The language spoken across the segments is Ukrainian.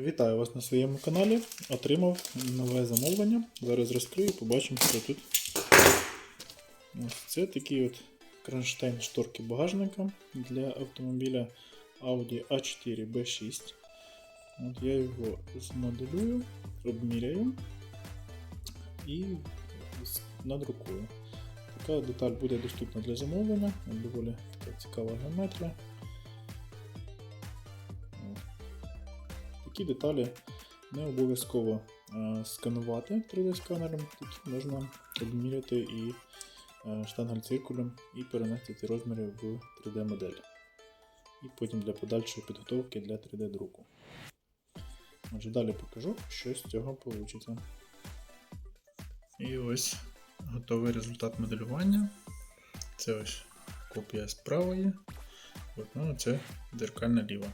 Вітаю вас на своєму каналі. Отримав нове замовлення. Зараз розкрию побачимо, що тут. Ось це такий от кронштейн шторки багажника для автомобіля Audi A4 B6. От я його змоделюю, обміряю і надрукую. Така деталь буде доступна для замовлення, доволі така цікава геометрія. Такі деталі не обов'язково е, сканувати 3D-сканером, такі можна обміряти і е, штангель-циркулем і перенести ці розміри в 3D-модель. І потім для подальшої підготовки для 3D-друку. Отже, далі покажу, що з цього вийде. І ось готовий результат моделювання. Це ось копія з правої. От, ну, це дзеркальна ліва.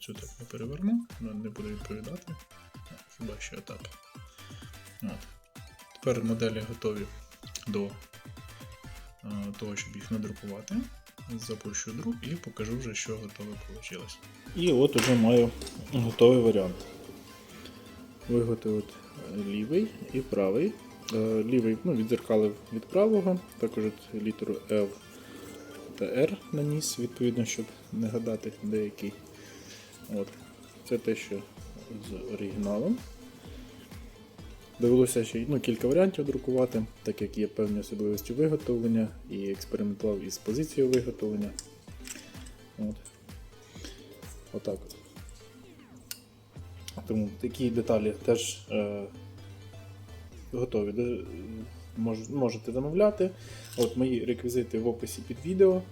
Цю так не переверну, не буде відповідати. Хіба що так. От. Тепер моделі готові до е, того, щоб їх надрукувати. Запущу друк і покажу вже, що готове вийшло. І от уже маю готовий варіант. Виготовив лівий і правий. Е, Лівий ну, відзеркалив від правого, також літеру L та R наніс, відповідно, щоб не гадати деякий. От. Це те, що з оригіналом. Довелося ще ну, кілька варіантів друкувати, так як є певні особливості виготовлення і експериментував із позицією виготовлення. От. Отак от. Тому такі деталі теж е, готові. Мож- можете замовляти. От Мої реквізити в описі під відео.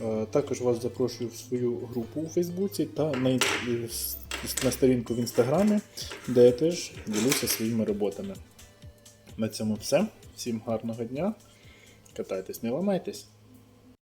Е, Також вас запрошую в свою групу у Фейсбуці та на, на сторінку в інстаграмі, де я теж ділюся своїми роботами. На цьому все. Всім гарного дня. Катайтесь, не ламайтесь.